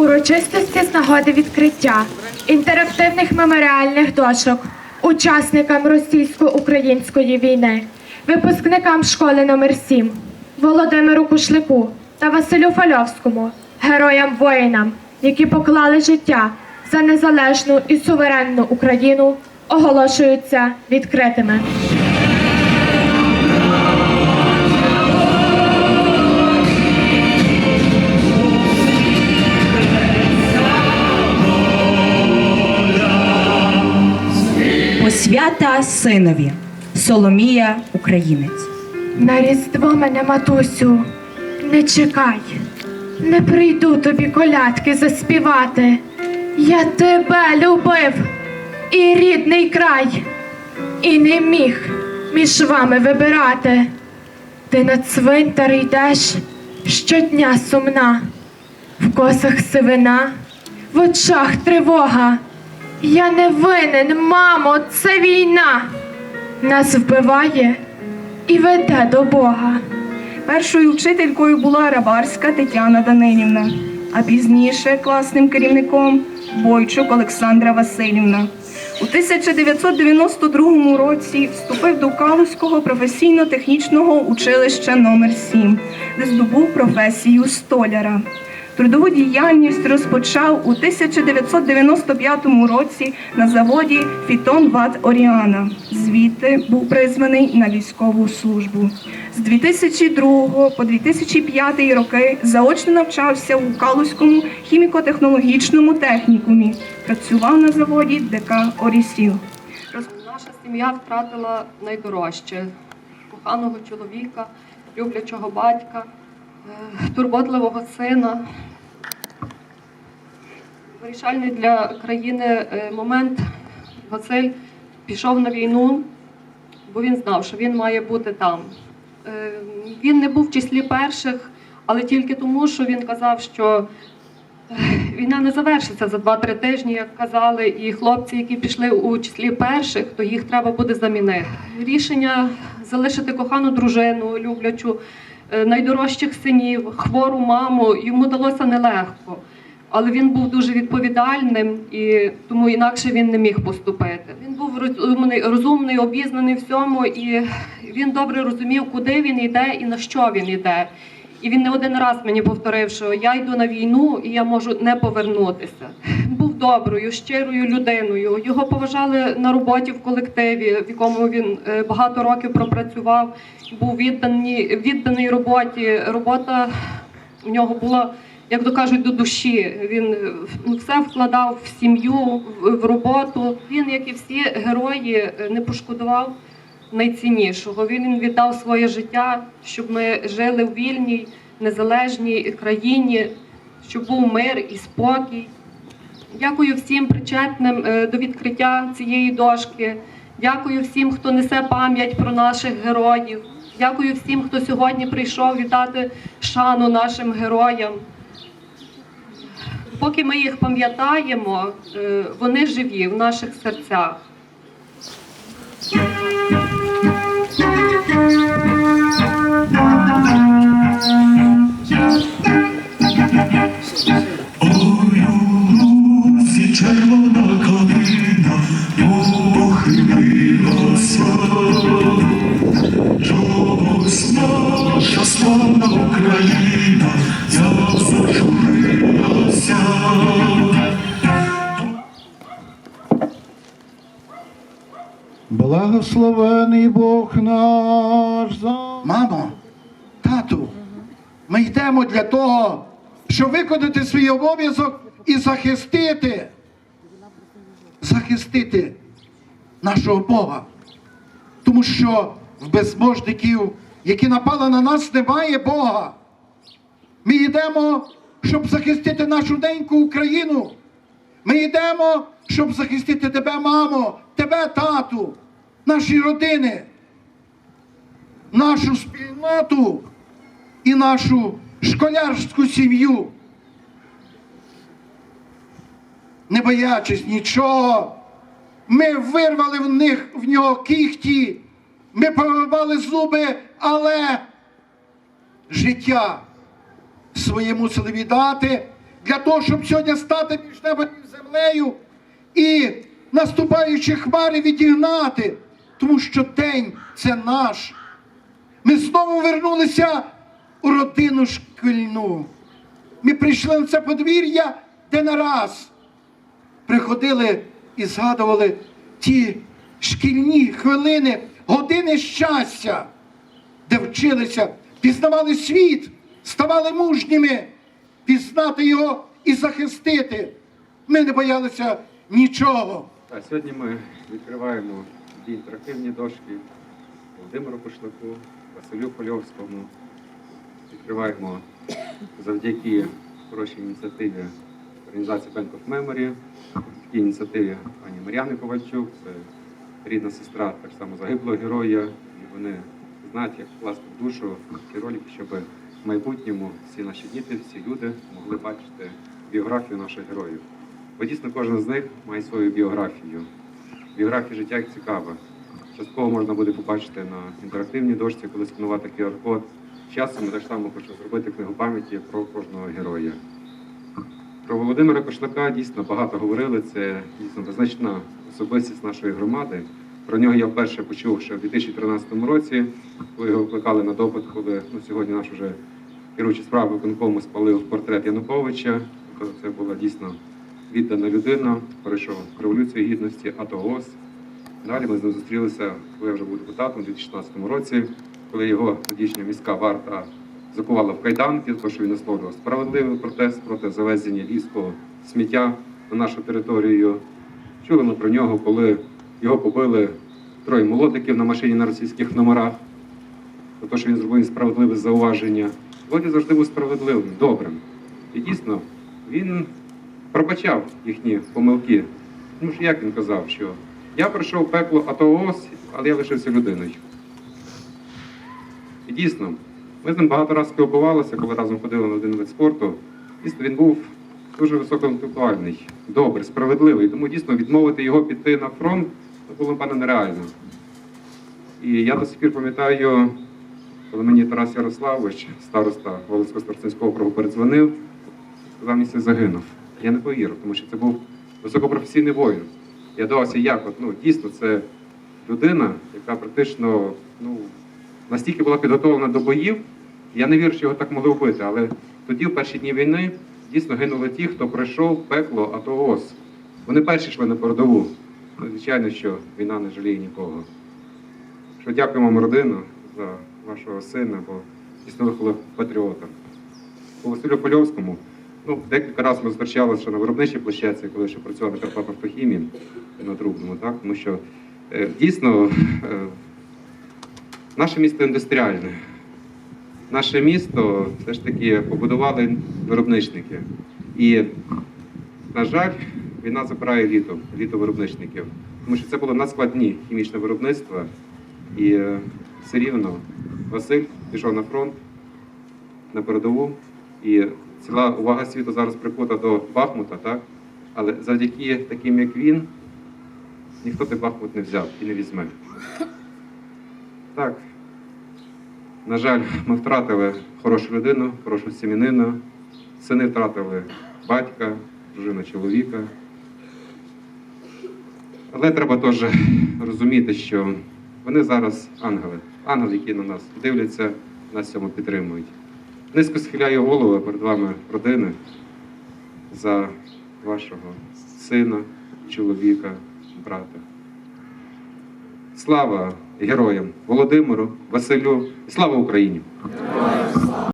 Урочистості з нагоди відкриття інтерактивних меморіальних дошок учасникам російсько-української війни, випускникам школи номер 7 Володимиру Кушлику та Василю Фальовському, героям воїнам, які поклали життя за незалежну і суверенну Україну, оголошуються відкритими. Посвята синові Соломія Українець. На різдво мене, матусю, не чекай, не прийду тобі колядки заспівати. Я тебе любив і рідний край, і не міг між вами вибирати. Ти на цвинтар йдеш щодня сумна, в косах сивина, в очах тривога. Я не винен, мамо, це війна. Нас вбиває і веде до Бога. Першою вчителькою була Рабарська Тетяна Данилівна, а пізніше класним керівником Бойчук Олександра Васильівна. У 1992 році вступив до Калузького професійно-технічного училища номер 7 де здобув професію столяра. Трудову діяльність розпочав у 1995 році на заводі Фітон Ват Оріана. Звідти був призваний на військову службу. З 2002 по 2005 роки заочно навчався у Калузькому хіміко-технологічному технікумі. Працював на заводі ДК Орісіл. Наша сім'я втратила найдорожче коханого чоловіка, люблячого батька, турботливого сина. Вирішальний для країни е, момент Василь пішов на війну, бо він знав, що він має бути там. Е, Він не був в числі перших, але тільки тому, що він казав, що Війна не завершиться за 2-3 тижні, як казали, і хлопці, які пішли у числі перших, то їх треба буде замінити. Рішення залишити кохану дружину, люблячу, е, найдорожчих синів, хвору маму йому далося нелегко. Але він був дуже відповідальним і тому інакше він не міг поступити. Він був розумний, розумний, обізнаний всьому, і він добре розумів, куди він йде і на що він йде. І він не один раз мені повторив, що я йду на війну і я можу не повернутися. Був доброю, щирою людиною. Його поважали на роботі в колективі, в якому він е, багато років пропрацював. Був відданий, відданий роботі. Робота в нього була, як то кажуть, до душі. Він е, ну, все вкладав в сім'ю, в, роботу. Він, як і всі герої, е, не пошкодував найціннішого. Він віддав своє життя, щоб ми жили в вільній, незалежній країні, щоб був мир і спокій. Дякую всім причетним е, до відкриття цієї дошки. Дякую всім, хто несе пам'ять про наших героїв. Дякую всім, хто сьогодні прийшов віддати шану нашим героям. Поки ми їх пам'ятаємо, е, вони живі в наших серцях. Благословений Бог наш Мамо, тату, ми йдемо для того, щоб виконати свій обов'язок і захистити, захистити нашого Бога. Тому що в безможників, які напали на нас, немає Бога. Ми йдемо, щоб захистити нашу неньку Україну. Ми йдемо, щоб захистити тебе, мамо, тебе, тату, наші родини нашу спільноту і нашу школярську сім'ю. Не боячись нічого, ми вирвали в них в нього кіхті, ми повивали зуби, але життя своє мусили віддати для того, щоб сьогодні стати між небом і землею і наступаючі хмари відігнати, тому що день це наш. Ми знову вернулися у родину шкільну. Ми прийшли на це подвір'я, де не раз приходили і згадували ті шкільні хвилини, години щастя, де вчилися, пізнавали світ, ставали мужніми, пізнати його і захистити. Ми не боялися нічого. А сьогодні ми відкриваємо дві інтерактивні дошки Володимиру Пошлаку, Василю Польовському. Відкриваємо завдяки хорошій ініціативі організації Bank of Memory, такій ініціативі пані Мар'яни Ковальчук, це рідна сестра так само загиблого героя. І вони знають, як вкласти в душу ці ролики, щоб в майбутньому всі наші діти, всі люди могли бачити біографію наших героїв. Бо дійсно кожен з них має свою біографію. Біографія життя як цікава. Частково можна буде побачити на інтерактивній дошці, коли сканувати QR-код. Часом ми так само хочемо зробити книгу пам'яті про кожного героя. Про Володимира Кошлака дійсно багато говорили. Це дійсно визначна особистість нашої громади. Про нього я вперше почув ще в 2013 році, коли його викликали на допит, коли ну, сьогодні наш вже керуючий справи виконкому спалив портрет Януковича. Тобто це була дійсно віддана людина, пройшов революцію гідності, АТО ООС. Далі ми з ним зустрілися, коли я вже був депутатом у 2016 році, коли його тодішня міська варта закувала в кайданки, тому що він висловлював справедливий протест проти завезення львівського сміття на нашу територію. Чули ми про нього, коли його побили троє молодиків на машині на російських номерах, за те, що він зробив справедливе зауваження. Володя завжди був справедливим, добрим. І дійсно, він пробачав їхні помилки. Ну ж як він казав, що я пройшов пекло АТО ООС, але я лишився людиною. І дійсно, ми з ним багато разів спілкувалися, коли разом ходили на один вид спорту. Дійсно, він був дуже високоінтелектуальний, добрий, справедливий. Тому дійсно відмовити його піти на фронт це було, певно, нереально. І я до сих пір пам'ятаю, коли мені Тарас Ярославович, староста Волоцько старцинського округу, передзвонив, сказав, місце загинув. Я не повірив, тому що це був високопрофесійний воїн. Я дивився, як от, ну, дійсно це людина, яка практично ну, настільки була підготовлена до боїв. Я не вірю, що його так могли вбити, але тоді, в перші дні війни, дійсно гинули ті, хто пройшов пекло АТО ООС. Вони перші йшли на передову. Ну, звичайно, що війна не жаліє нікого. Що дякуємо вам, родину, за вашого сина, бо дійсно виховали патріота. По Василю Польовському, ну, декілька разів ми зустрічалися на виробничій площадці, коли ще працював на Карпатовтохімії на Трубному, так? Тому що е, дійсно е, наше місто індустріальне. Наше місто все ж таки побудували виробничники. І, на жаль, війна забирає літо, літо виробничників. Тому що це було надскладні хімічне виробництво. І е, все рівно Василь пішов на фронт, на передову. І ціла увага світу зараз прикута до Бахмута, так? Але завдяки таким, як він, ніхто той Бахмут не взяв і не візьме. Так. На жаль, ми втратили хорошу людину, хорошу сім'янину. Сини втратили батька, дружину чоловіка. Але треба теж розуміти, що вони зараз ангели, ангели, які на нас дивляться, нас цьому підтримують. Низько схиляю голову перед вами, родини, за вашого сина, чоловіка, брата. Слава героям Володимиру, Василю і слава Україні!